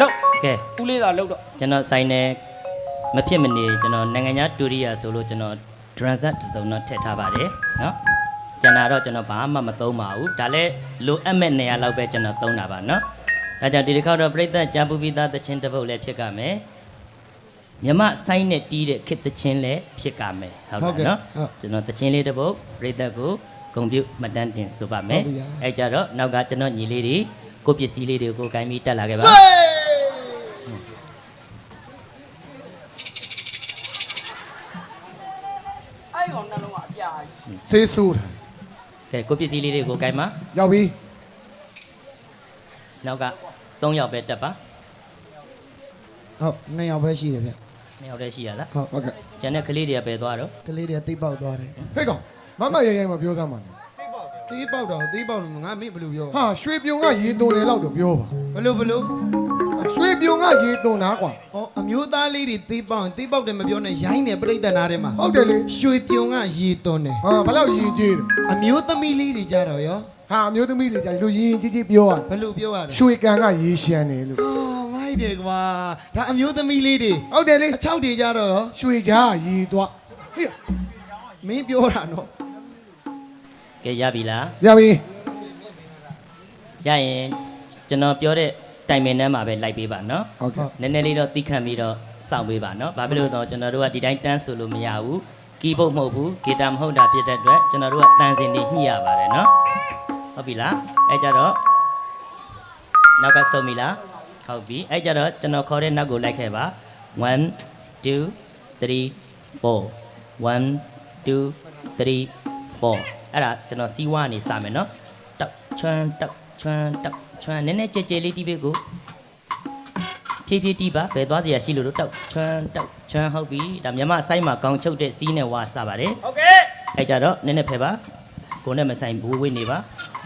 လောက်ကဲဦးလေးသာလောက်တော့ကျွန်တော်ဆိုင်နေမဖြစ်မနေကျွန်တော်နိုင်ငံခြားတူရိယာဆိုလို့ကျွန်တော် transact တစ်စုံတော့ထည့်ထားပါတယ်နော်ကျန်တာတော့ကျွန်တော်ဘာမှမသုံးပါဘူးဒါလည်းလိုအပ်မဲ့နေရာလောက်ပဲကျွန်တော်သုံးတာပါနော်ဒါကြောင့်ဒီတစ်ခေါက်တော့ပြိဿဂျာပူပီသားသချင်းတစ်ပုတ်လည်းဖြစ်ကမယ်မြမဆိုင်နဲ့တီးတဲ့ခစ်သချင်းလည်းဖြစ်ကမယ်ဟုတ်ကဲ့နော်ကျွန်တော်သချင်းလေးတစ်ပုတ်ပြိဿကို ဂုံပြုတ်မှတ်တမ်းတင်ဆိုပါမယ်အဲကြတော့နောက်ကကျွန်တော်ညီလေးတွေကိုပစ္စည်းလေးတွေကိုကိုင်းပြီးတက်လာခဲ့ပါအဲ့ကောင်နှလုံးကအပြာကြီးဆေးဆိုးတယ်ကဲကိုပစ္စည်းလေးတွေကိုကိုင်းပါရောက်ပြီနောက်က3ယောက်ပဲတက်ပါဟုတ်နှစ်ယောက်ပဲရှိတယ်ဗျ2ယောက်တည်းရှိရလားဟုတ်ဟုတ်ကဲ့ကျန်တဲ့ကလေးတွေကပဲသွားတော့ကလေးတွေကတိတ်ပေါက်သွားတယ်ဟဲ့ကောင် မမရဲရဲမပြောသားမှာနော်တိတ်ပေါက်တော့တိတ်ပေါက်လို့ငါမင်းဘယ်လိုပြောဟာရွှေပြုံကရေသွန်တယ်လောက်တော့ပြောပါဘယ်လိုဘယ်လိုရွှေပြုံကရေသွန်တာကွာဩအမျိုးသားလေးတွေတိတ်ပေါက်ရင်တိတ်ပေါက်တယ်မပြောနဲ့ရိုင်းတယ်ပြိတ္တနာထဲမှာဟုတ်တယ်လေရွှေပြုံကရေသွန်းတယ်ဟာဘယ်လောက်ရင်ကြီးတယ်အမျိုးသမီးလေးတွေကြတော့ရောဟာအမျိုးသမီးတွေကြလူရင်ကြီးကြီးပြောရဘယ်လိုပြောရလဲရွှေကန်ကရေရှမ်းတယ်လို့အော်မိုက်တယ်ကွာဒါအမျိုးသမီးလေးတွေဟုတ်တယ်လေအချောက်တွေကြတော့ရောရွှေကြားရေသွားဟေ့မင်းပြောတာနော် ကဲရပြီလားရပြီရရင်ကျွန်တော်ပြောတဲ့တိုင်ပင်ထဲမှာပဲလိုက်ပေးပါနော်ဟုတ်ကဲ့နည်းနည်းလေးတော့သိခံပြီးတော့စောင့်ပေးပါနော်ဘာဖြစ်လို့လဲဆိုတော့ကျွန်တော်တို့ကဒီတိုင်းတန်းဆိုလို့မရဘူးကီးဘုတ်မဟုတ်ဘူးဂီတာမဟုတ်တာဖြစ်တဲ့အတွက်ကျွန်တော်တို့ကတန်းစင်နေညှိရပါတယ်နော်ဟုတ်ပြီလားအဲကြတော့နောက်ကစုံပြီလားဟုတ်ပြီအဲကြတော့ကျွန်တော်ခေါ်တဲ့နောက်ကိုလိုက်ခဲ့ပါ1 2 3 4 1 2 3 4 အဲ့ဒါကျွန်တော်စီးဝါးနေစမယ်နော်တောက်ချွန်းတောက်ချွန်းတောက်ချွန်းနည်းနည်းကြဲကြဲလေးတီးပေးကိုဖြည်းဖြည်းတီးပါဘယ်သွားစရာရှိလို့လို့တောက်ချွန်းတောက်ချွန်းဟုတ်ပြီဒါမြမအဆိုင်မှာကောင်းချုပ်တဲ့စီးနဲ့ဝါစပါတယ်ဟုတ်ကဲ့အဲကြတော့နည်းနည်းဖယ်ပါကိုနဲ့မဆိုင်ဘူးဝေးနေပါ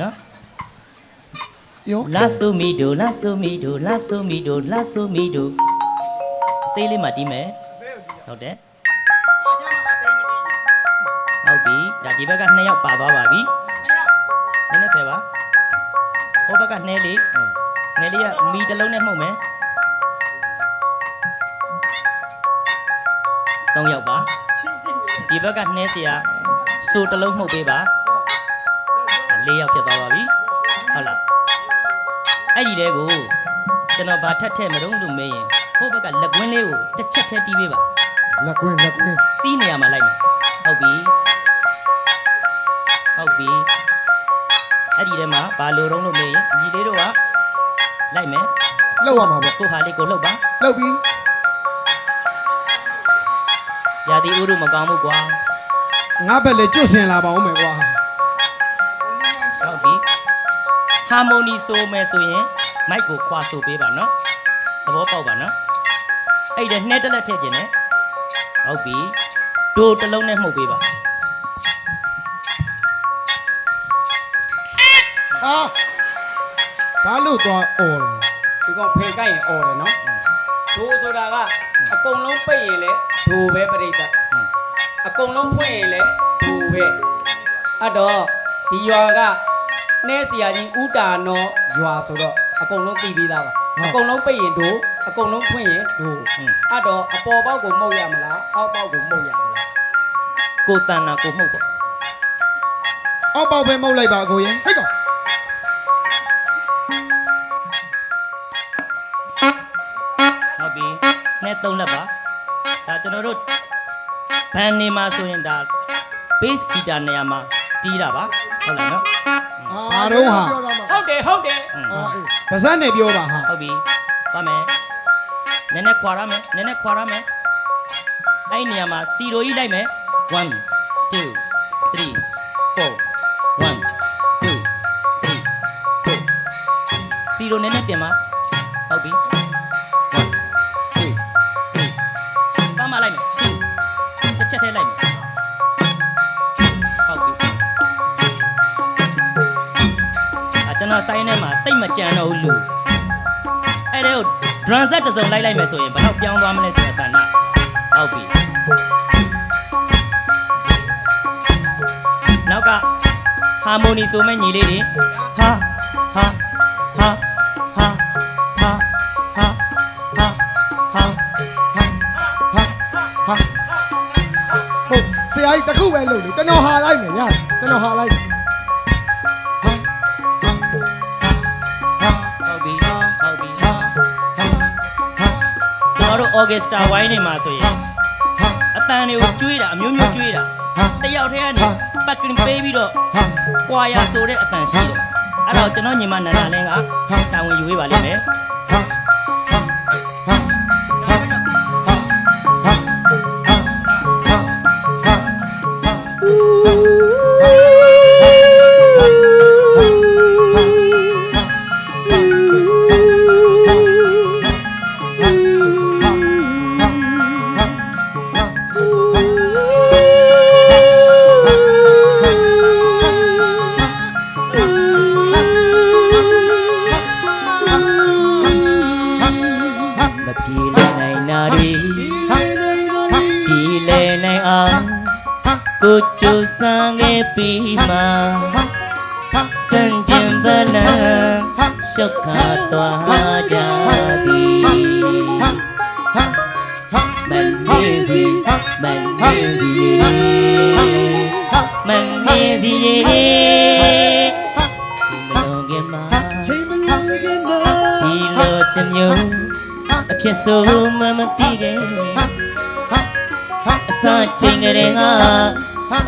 နော်ယောလာဆိုမီဒိုလာဆိုမီဒိုလာဆိုမီဒိုလာဆိုမီဒိုသေးလေးမှတီးမယ်ဟုတ်တယ် ဒါဒီဘက်က2ယောက်ပါသွားပါပြီနည်းနည်းဖယ်ပါဟိုဘက်ကနှဲလေးနှဲလေးကမီတစ်လုံးနဲ့မှုတ်မယ်3ယောက်ပါဒီဘက်ကနှဲစရာဆိုတစ်လုံးမှုတ်ပေးပါ4ယောက်ဖြစ်သွားပါပြီဟုတ်လားအဲ့ဒီတဲကိုကျွန်တော်ဗာထက်ထက်မတော့လို့မေးရင်ဟိုဘက်ကလက်ကွင်းလေးကိုတစ်ချက်ထဲတီးပေးပါလက်ကွင်းလက်ကွင်းစီးနေရာမှာလိုက်မယ်ဟုတ်ပြီ ဟုတ်ပြီအဲ့ဒီထဲမှာဘာလိုတုံးလို့မေးရင်ညီလေးတို့ကလိုက်မယ်လောက်ရမှာပေါ့ကိုဟာလေးကိုလှုပ်ပါလောက်ပြီရာသီဥတုမကောင်းဘူးကွာငါဘက်လည်းကျွတ်စင်လာပါဦးမယ်ကွာဟုတ်ပြီဟာမိုနီဆိုမယ်ဆိုရင်မိုက်ကိုခွာဆိုပေးပါနော်သဘောပေါက်ပါနော်အဲ့ဒါနှဲတက်လက်ထည့်ခြင်းနဲ့ဟုတ်ပြီဒိုတစ်လုံးနဲ့မှုတ်ပေးပါ ဘာလို့သွားအော်လဲဒီကောင်ဖေကိုက်ရင်အော်တယ်နော်ဒိုးဆိုတာကအကုန်လုံးပိတ်ရင်လည်းဒိုးပဲပြိတ္တအကုန်လုံးဖွင့်ရင်လည်းဒိုးပဲအဲ့တော့ဒီရွာကနှဲဆရာကြီးဥတာနောရွာဆိုတော့အကုန်လုံးသိပြီးသားပါအကုန်လုံးပိတ်ရင်ဒိုးအကုန်လုံးဖွင့်ရင်ဒိုးအဲ့တော့အပေါ်ပေါက်ကိုမှုတ်ရမလားအောက်ပေါက်ကိုမှုတ်ရမလားကိုတန်နာကိုမှုတ်ပါအောက်ပေါက်ပဲမှုတ်လိုက်ပါအကိုရင်ဟိတ်ကောင် 3လက်ပါဒါကျွန်တော်တို့ဘန်နေမှာဆိုရင်ဒါ bass guitar နေရာမှာတီးတာပါဟုတ်လားနော်ဘာတော့ဟာဟုတ်တယ်ဟုတ်တယ်ဗဇက်နဲ့ပြောပါဟာဟုတ်ပြီပါမယ်နည်းနည်းခွာရမယ်နည်းနည်းခွာရမယ်အဲ့နေရာမှာစီရိုကြီးလိုက်မယ်1 2 3 4 1 2 3 4စီရိုနည်းနည်းပြင်ပါ လိုက်မယ်ဟုတ်ပြီအကျွန်တော်ဆိုင်ထဲမှာတိတ်မကြံတော့ဘူးလူအဲ့ဒါကို drum set တစ်စုံလိုက်လိုက်မယ်ဆိုရင်ဘယ်တော့ပြောင်းသွားမလဲဆိုတဲ့ခန္ဓာဟုတ်ပြီနောက်က harmony ဆိုမဲ့ညီလေးတွေဟာဟာ ပဲလုပ်လေကျွန်တော်ဟာလိုက်မယ်ရတယ်ကျွန်တော်ဟာလိုက်မယ်ဟုတ်ပြီဟုတ်ပြီကျွန်တော်တို့ Orchestra ဝိုင်းနေမှာဆိုရင်အတန်တွေကိုကျွေးတာအမျိုးမျိုးကျွေးတာတယောက်တည်းကနေပတ်ကင်ပေးပြီးတော့ကွာရဆိုတဲ့အတန်ရှိတယ်အဲ့တော့ကျွန်တော်ညီမနန္ဒာလင်းကတာဝန်ယူပေးပါလိမ့်မယ် သွားကြသည်မနေစီမနေစီမနေစီမလုံးကမှာချိန်မငယ်ခင်ပါဒီလိုချင်ညုံအဖြစ်ဆိုမှမသိခဲ့အစချိန်ကလေးက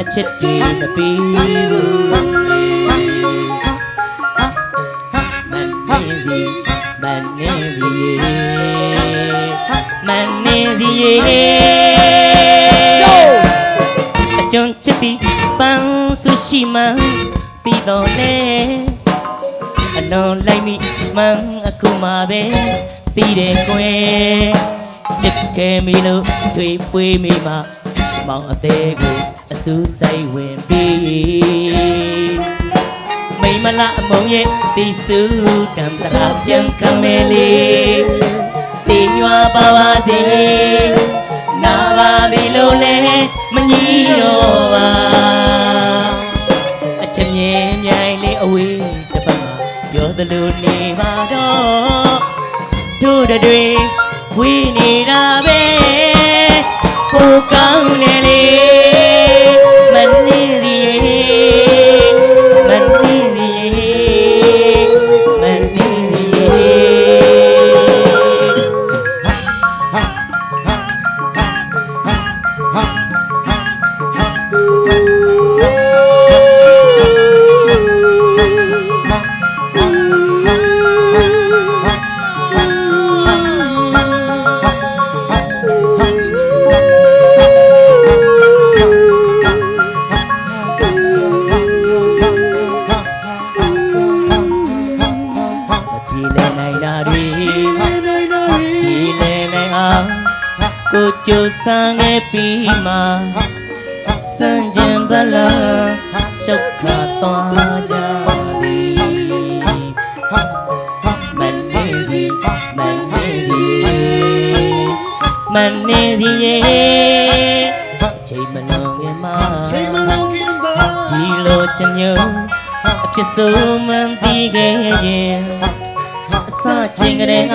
အချစ်တွေမပြီးဘူး အကျုံးချစ်တီပန်းဆုရှိမှပြီးတော့လေအလုံးလိုက်မိမှန်အခုမှပဲသိတယ်ကွယ်ချစ်ခဲ့မိလို့တွေ့ပွေးမိမှမောင်အသေးကိုအစူးဆိုင်ဝင်ပြီးမိမလားအမုံရဲ့တီစုတံတရာပြန်ခံမဲလေး တင်ရွာပါပါစေနာပါပြီလို့လဲမကြီးရောပါအချက်မြင်မြိုင်လေးအဝေးတစ်ပတ်မှာပြောသလိုနေပါတော့တို့တွေဝေးနေတာ ရှုတ်ခါသွားကြသည်မနေစီမနေစီမနေစီချိန်မလုံးခင်မှာချိန်မငယ်ခင်ပါဒီလိုချင်ညုံအဖြစ်ဆုံးမှန်သိခဲ့ရင်အစချင်းကလေးက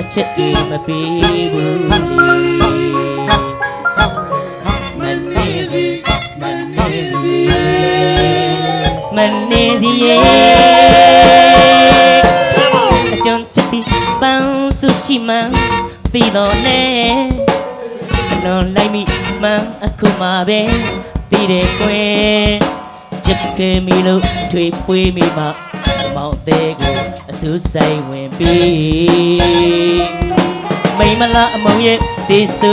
အချစ်တွေမပေးဘူးလေ မနေစီအကျုံးချစ်ပြီးပန်းစုရှိမှန်သိတော့နဲ့အလုံးလိုက်မိမှန်အခုမှပဲသိတယ်ကွယ်ချစ်ခဲ့မိလို့ထွေပွေးမိမှမောင်သေးကိုအစူးဆိုင်ဝင်ပြီးမိမလားအမုံရဲ့တေဆူ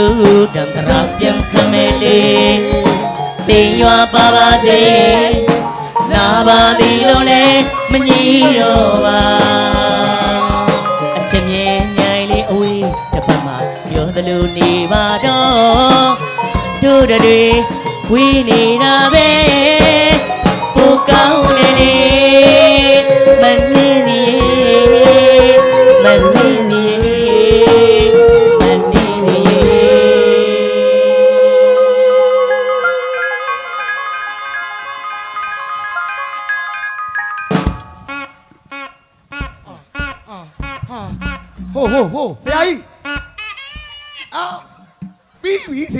တံတရာပြန်ခမဲလေးတင်ရွာပါပါစေ နာပါသည်လို့လဲမကြီးရောပါအချက်မြင်မြိုင်လေးအဝေးတစ်ဖက်မှာပြောသလိုနေပါတော့တို့တွေဝေးနေတာပဲပို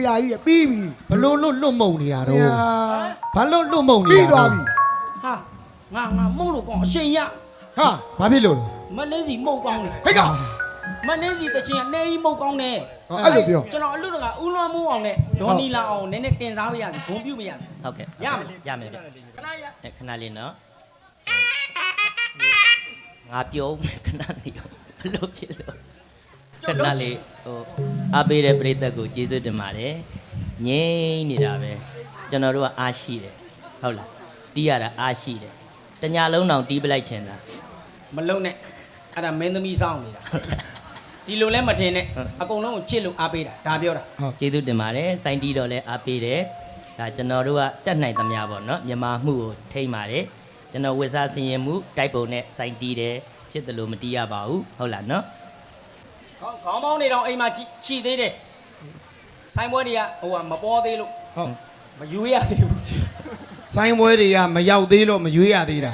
ရာကြီးပြီးပြီဘလို့လို့လွတ်မုံနေတာဆတော့ရာဘာလို့လွတ်မုံနေတာပြီးသွားပြီဟာငါငါမုံလို့ကောင်းအရှင်ရဟာဘာဖြစ်လို့လဲမလေးစီမုံကောင်းလေဟဲ့ကမနှင်းစီတချင်းကနေကြီးမုတ်ကောင်းတယ်ဟောအဲ့လိုပြောကျွန်တော်အလူတကဥလွန်မိုးအောင်နဲ့ဒေါ်နီလာအောင်နည်းနည်းတင်စားပေးရစီဂုံပြုတ်မရစီဟုတ်ကဲ့ရမယ်ရမယ်ဗျခဏရအဲခဏလေးနော်ငါပြောဦးမယ်ခဏလေးရောဘလို့ဖြစ်လို့ခဏလေးဟို အားပေးတဲ့ပရိသတ်ကိုကျေးဇူးတင်ပါတယ်ငြိမ့်နေတာပဲကျွန်တော်တို့ကအားရှိတယ်ဟုတ်လားတီးရတာအားရှိတယ်တညာလုံးတောင်တီးပလိုက်ချင်တာမလုံးနဲ့အဲ့ဒါမင်းသမီးစောင်းနေတာဒီလိုလဲမထင်နဲ့အကုန်လုံးကိုချစ်လို့အားပေးတာဒါပြောတာဟုတ်ကျေးဇူးတင်ပါတယ်စိုင်းတီးတော့လည်းအားပေးတယ်ဒါကျွန်တော်တို့ကတက်နိုင်သမျှပေါ့နော်မြန်မာမှုကိုထိမ့်ပါတယ်ကျွန်တော်ဝစ်စားစင်ရင်မှုတိုက်ပုံနဲ့စိုင်းတီးတယ်ဖြစ်တယ်လို့မတီးရပါဘူးဟုတ်လားနော် ခေါင်းခေါင်းပေါင်းနေတော့အိမ်မှာချီသေးတယ်ဆိုင်ပွဲတွေကဟိုကမပေါ်သေးလို့ဟုတ်မယူရသေးဘူးဆိုင်းပွဲတွေကမရောက်သေးလို့မရွေးရသေးတာ